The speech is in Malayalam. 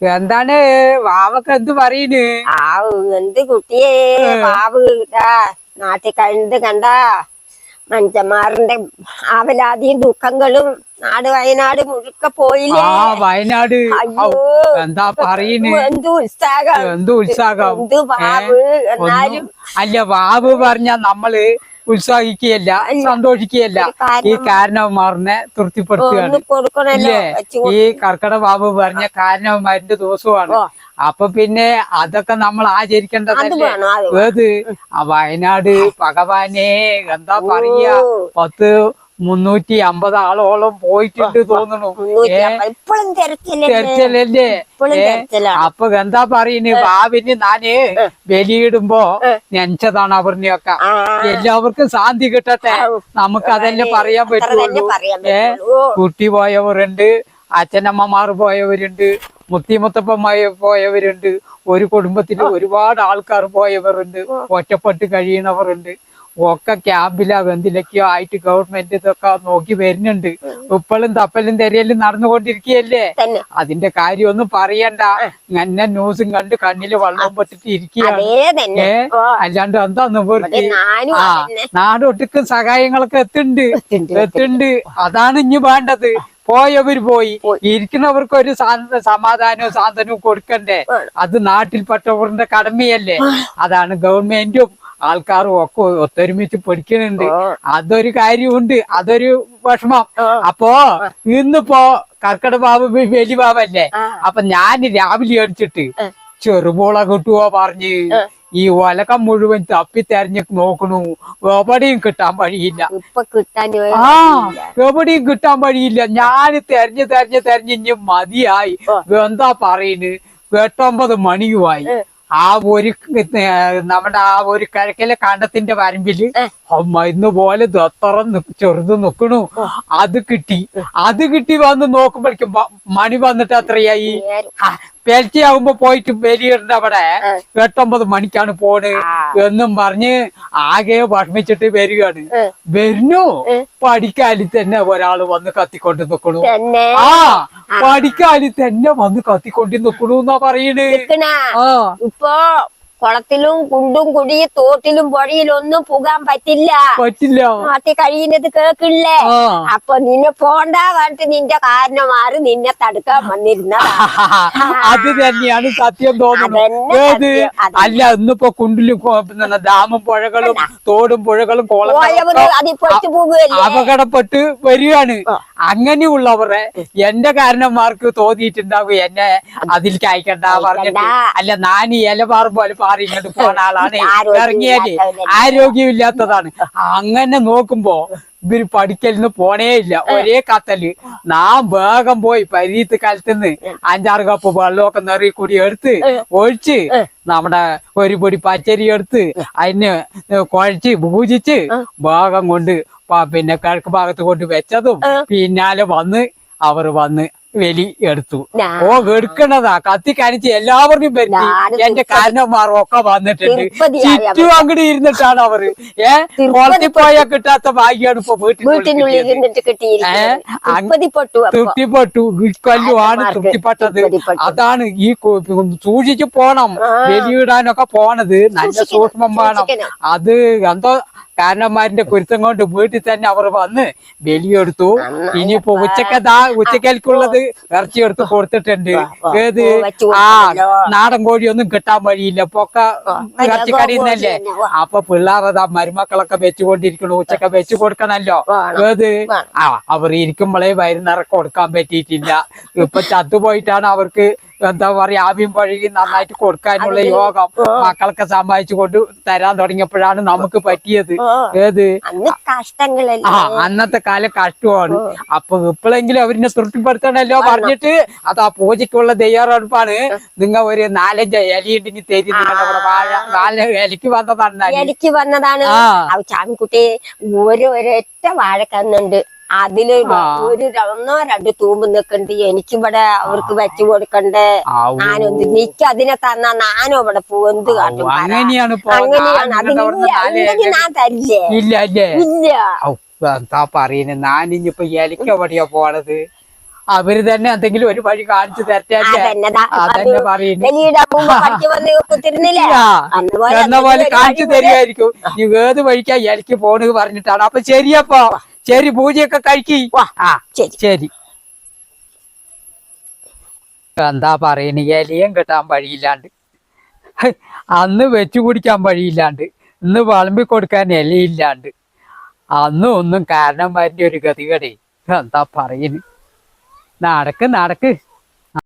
എന്താണ്? വാവക്ക് എന്ത് പറയുന്നു ആ എന്ത് കുട്ടിയെ? വാവ് നാട്ടിൽ കണ്ട് കണ്ട മനുഷ്യന്മാരുടെ ആവലാതിയും ദുഃഖങ്ങളും നാട് വയനാട് മുഴുക്ക പോയില്ലേ? വയനാട്. എന്താ പറയുന്നു എന്ത് ഉത്സാഹം. എന്ത് ഉത്സാഹം? എന്ത് വാവ് എന്നാലും അല്ല വാവ് പറഞ്ഞ നമ്മൾ ഉത്സാഹിക്കുകയല്ല സന്തോഷിക്കുകയല്ല. ഈ കാരണവന്മാറിനെ തൃപ്തിപ്പെടുത്തുകയാണ്. ഇല്ലേ? ഈ കർക്കട ബാബു പറഞ്ഞ കാരണവന്മാരിന്റെ ദിവസമാണ്. അപ്പൊ പിന്നെ അതൊക്കെ നമ്മൾ ആചരിക്കേണ്ടതല്ലേ? ഏത്? വയനാട് ഭഗവാനെ എന്താ പറയാ. പത്ത് മുന്നൂറ്റി അമ്പത് ആളോളം പോയിട്ടുണ്ട് തോന്നുന്നു ഇപ്പോഴും തിരച്ചില്ലേ തെരച്ചിലല്ലേ? അപ്പൊ എന്താ പറയുന്നു? ഭാവിന് ഞാൻ ബലിയിടുമ്പോ നെനച്ചതാണ് അവർനെയൊക്കെ എല്ലാവർക്കും ശാന്തി കിട്ടട്ടെ. നമുക്ക് അതല്ലേ പറയാൻ പറ്റുള്ളൂ. ഏ? കുട്ടി പോയവരുണ്ട് അച്ഛനമ്മമാർ പോയവരുണ്ട് മുത്തിമുത്തപ്പമായി പോയവരുണ്ട് ഒരു കുടുംബത്തിൽ ഒരുപാട് ആൾക്കാർ പോയവരുണ്ട് ഒറ്റപ്പെട്ട് കഴിയണവരുണ്ട് ഒക്കെ ക്യാമ്പിലോ എന്തിലൊക്കെയോ ആയിട്ട് ഗവൺമെന്റ് ഇതൊക്കെ നോക്കി വരുന്നുണ്ട്. ഉപ്പളും തപ്പലും തെരയലും നടന്നുകൊണ്ടിരിക്കുകയല്ലേ? അതിന്റെ കാര്യമൊന്നും പറയണ്ട. എന്നെ ന്യൂസും കണ്ട് കണ്ണിൽ വെള്ളം പൊട്ടിട്ട് ഇരിക്കുകയാണ്. ഏ? അല്ലാണ്ട് എന്താ നിവൃത്തി? ആ. നാടൊട്ടുക്കും സഹായങ്ങളൊക്കെ എത്തുണ്ട്. എത്തുണ്ട്, അതാണ് ഇനി വേണ്ടത്. പോയവർ പോയി. ഇരിക്കുന്നവർക്ക് ഒരു സമാധാനവും സാന്ത്വനവും കൊടുക്കണ്ടേ? അത് നാട്ടിൽപ്പെട്ടവരുടെ കടമയല്ലേ? അതാണ് ഗവൺമെന്റും ആൾക്കാരും ഒക്കെ ഒത്തൊരുമിച്ച് പഠിക്കുന്നുണ്ട് അതൊരു കാര്യമുണ്ട്. അതൊരു വിഷമം. അപ്പോ ഇന്നിപ്പോ കർക്കട ബാബു വലിയ ബാബല്ലേ. അപ്പൊ ഞാൻ രാവിലെ അടിച്ചിട്ട് ചെറുപോള കിട്ടുവോ പറഞ്ഞ് ഈ ഒലക്കം മുഴുവൻ തപ്പി തെരഞ്ഞു നോക്കണു. എവിടെയും കിട്ടാൻ വഴിയില്ല. ആ. എവിടെയും കിട്ടാൻ വഴിയില്ല. ഞാൻ തെരഞ്ഞു തെരഞ്ഞു തെരഞ്ഞു ഇനി മതിയായി. എന്താ പറയുന്നു എട്ടൊമ്പത് മണിയുമായി. ആ ഒരു നമ്മുടെ ആ ഒരു കിഴക്കിലെ കണ്ടത്തിന്റെ വരമ്പിൽ അമ്മ ഇന്ന് പോലെ ദത്തറം ചെറുത് നിക്കണു. അത് കിട്ടി. അത് കിട്ടി വന്ന് നോക്കുമ്പോഴേക്കും മണി വന്നിട്ട് എത്രയായി? നേരം. പെൽറ്റിയാകുമ്പോ പോയിട്ട് വലിയുണ്ട് അവിടെ. എട്ടൊമ്പത് മണിക്കാണ് പോണ് എന്നും പറഞ്ഞ് ആകെ വിഷമിച്ചിട്ട് വരികയാണ്. വരുന്നു. പഠിക്കാലി തന്നെ ഒരാൾ വന്ന് കത്തിക്കൊണ്ട് നിക്കണു. ആ പഠിക്കാലി തന്നെ വന്ന് കത്തിക്കൊണ്ട് നിക്കണു എന്നാ പറയണ്. ആ. ഇപ്പൊ കുളത്തിലും കുണ്ടും കുഴി തോട്ടിലും പുഴയിലും ഒന്നും പോകാൻ പറ്റില്ല. പറ്റില്ല. മാറ്റി കഴിയുന്നത് കേക്കില്ലേ അപ്പൊ നിന്നെ പോണ്ട പറഞ്ഞിട്ട് നിന്റെ കാരണമാര് നിന്നെ തടുക്കാൻ വന്നിരുന്ന അത് തന്നെയാണ് സത്യം തോന്നുന്നു അതന്നെ ഏത്? സത്യം, അതന്നെ. അല്ല ഇന്നിപ്പോ കുണ്ടിലും ഡാമും പുഴകളും തോടും പുഴകളും പൊറ്റു അപകടപ്പെട്ട് വരികയാണ്. അങ്ങനെയുള്ളവരെ എന്റെ കാരണന്മാർക്ക് തോന്നിയിട്ടുണ്ടാവും. എന്നെ അതിലേക്ക് അയക്കണ്ട പറഞ്ഞിട്ട്. അല്ല ഞാൻ ഈ ഇല പാറും പോലെ പാറി ഇങ്ങോട്ട് പോണ ആളാണ്. ഇറങ്ങിയാൽ ആരോഗ്യമില്ലാത്തതാണ്. അങ്ങനെ നോക്കുമ്പോ ഇവർ പഠിക്കലിന്ന് പോണേ ഇല്ല. ഒരേ കത്തൽ. നാം വേഗം പോയി പരീത്ത് കാലത്തുനിന്ന് അഞ്ചാറ് കപ്പ് വെള്ളമൊക്കെ നിറയെ കൂടി എടുത്ത് ഒഴിച്ച് നമ്മുടെ ഒരു പൊടി പച്ചരി എടുത്ത് അതിന് കുഴച്ച് പൂജിച്ച് വേഗം കൊണ്ട് പിന്നെ കിഴക്ക് ഭാഗത്ത് കൊണ്ട് വെച്ചതും പിന്നാലെ വന്ന് അവർ വന്ന് വലി എടുത്തു. ഓ എടുക്കണതാ കത്തി കാണിച്ച് എല്ലാവർക്കും പറ്റി. എന്റെ കാരണന്മാർ ഒക്കെ വന്നിട്ടുണ്ട്. ചുറ്റും അങ്ങോട്ട് ഇരുന്നിട്ടാണ് അവർ. ഏ? കുളത്തിൽ പോയാൽ കിട്ടാത്ത ഭാഗ്യാണ് ഇപ്പൊ തൃപ്തിപ്പെട്ടു ഇക്കൊല്ലുമാണ് തൃപ്തിപ്പെട്ടത് തൃപ്തിപ്പെട്ടു. അതാണ് ഈ സൂക്ഷിച്ചു പോണം. വെലിയിടാനൊക്കെ പോണത്. നല്ല സൂക്ഷ്മം വേണം. അത് എന്തോ കാരണന്മാരിന്റെ കുരുത്തം കൊണ്ട് വീട്ടിൽ തന്നെ അവർ വന്ന് ബലിയെടുത്തു. ഇനിയിപ്പോ ഉച്ചക്കതാ ഉച്ചക്കൽക്കുള്ളത് ഇറച്ചി എടുത്ത് കൊടുത്തിട്ടുണ്ട്. ഏത്? ആ. നാടൻ കോഴിയൊന്നും കിട്ടാൻ വഴിയില്ല. പൊക്ക ഇറച്ചി കറിയുന്നല്ലേ അപ്പൊ പിള്ളേരതാ മരുമക്കളൊക്കെ വെച്ചുകൊണ്ടിരിക്കണു ഉച്ചക്ക വെച്ചു കൊടുക്കണല്ലോ. ഏത്? ആ അവർ ഇരിക്കുമ്പോഴേ വൈകുന്നേരം കൊടുക്കാൻ പറ്റിയിട്ടില്ല. ഇപ്പൊ ചത്തുപോയിട്ടാണ് അവർക്ക് എന്താ പറയാ ആവിയും പഴകി നന്നായിട്ട് കൊടുക്കാനുള്ള യോഗം മക്കൾക്ക് സമ്പാദിച്ചു കൊണ്ട് തരാൻ തുടങ്ങിയപ്പോഴാണ് നമുക്ക് പറ്റിയത്. ഏത്? ആ അന്നത്തെ കാലം കഷ്ടമാണ്. അപ്പൊ ഇപ്പോഴെങ്കിലും അവരിനെ തൃപ്തിപ്പെടുത്തണല്ലോ പറഞ്ഞിട്ട് അത് ആ പൂജയ്ക്കുള്ള തയ്യാറെടുപ്പാണ്. നിങ്ങൾ ഒരു നാലഞ്ച് ഇലയുണ്ടെങ്കിൽ തരി നിങ്ങളുടെ വാഴ നാല് ഇലക്ക് വന്നതാണ്. ഇലക്ക് വന്നതാണ്. ചാമിക്കുട്ടി ഒരു ഒരൊറ്റ വാഴക്കന്നുണ്ട് അതിൽ ഒരു ഒന്നോ രണ്ട് തൂമ്പ് നിക്കണ്ട്. എനിക്കിവിടെ അവർക്ക് വെച്ചു കൊടുക്കണ്ടേ? ഞാനൊന്ന് നിക്ക് അതിനെ തന്നാ ഞാനോ ഇവിടെ പോന്ത് കാട്ടും. അങ്ങനെയാണ് അങ്ങനെയാണ്. ഞാൻ തരില്ലേ? ഇല്ല ഇല്ല. എന്താ പറയുന്നത് ഞാനിഞ്ഞിപ്പോ ഇലക്ക് എവിടെയാ പോണത്? അവർ തന്നെ എന്തെങ്കിലും ഒരു വഴി കാണിച്ചു തരട്ടെ പറയുന്നു എന്ന പോലെ കാണിച്ചു തരുമായിരിക്കും നീ ഏത് വഴിക്കാ എനിക്ക് പോണെന്ന് പറഞ്ഞിട്ടാണ്. അപ്പൊ ശരിയപ്പോ. ശരി പൂജയൊക്കെ കഴിക്കി. ശരി. എന്താ പറയണ? ഇലയും കിട്ടാൻ വഴിയില്ലാണ്ട്. അന്ന് വെച്ചു കുടിക്കാൻ വഴിയില്ലാണ്ട്. ഇന്ന് വളമ്പി കൊടുക്കാൻ ഇലയില്ലാണ്ട് അന്നും ഒന്നും കാരണന്മാരുടെ ഒരു ഗതികടേ. എന്താ പറയുന്നു നടക്ക് നടക്ക്.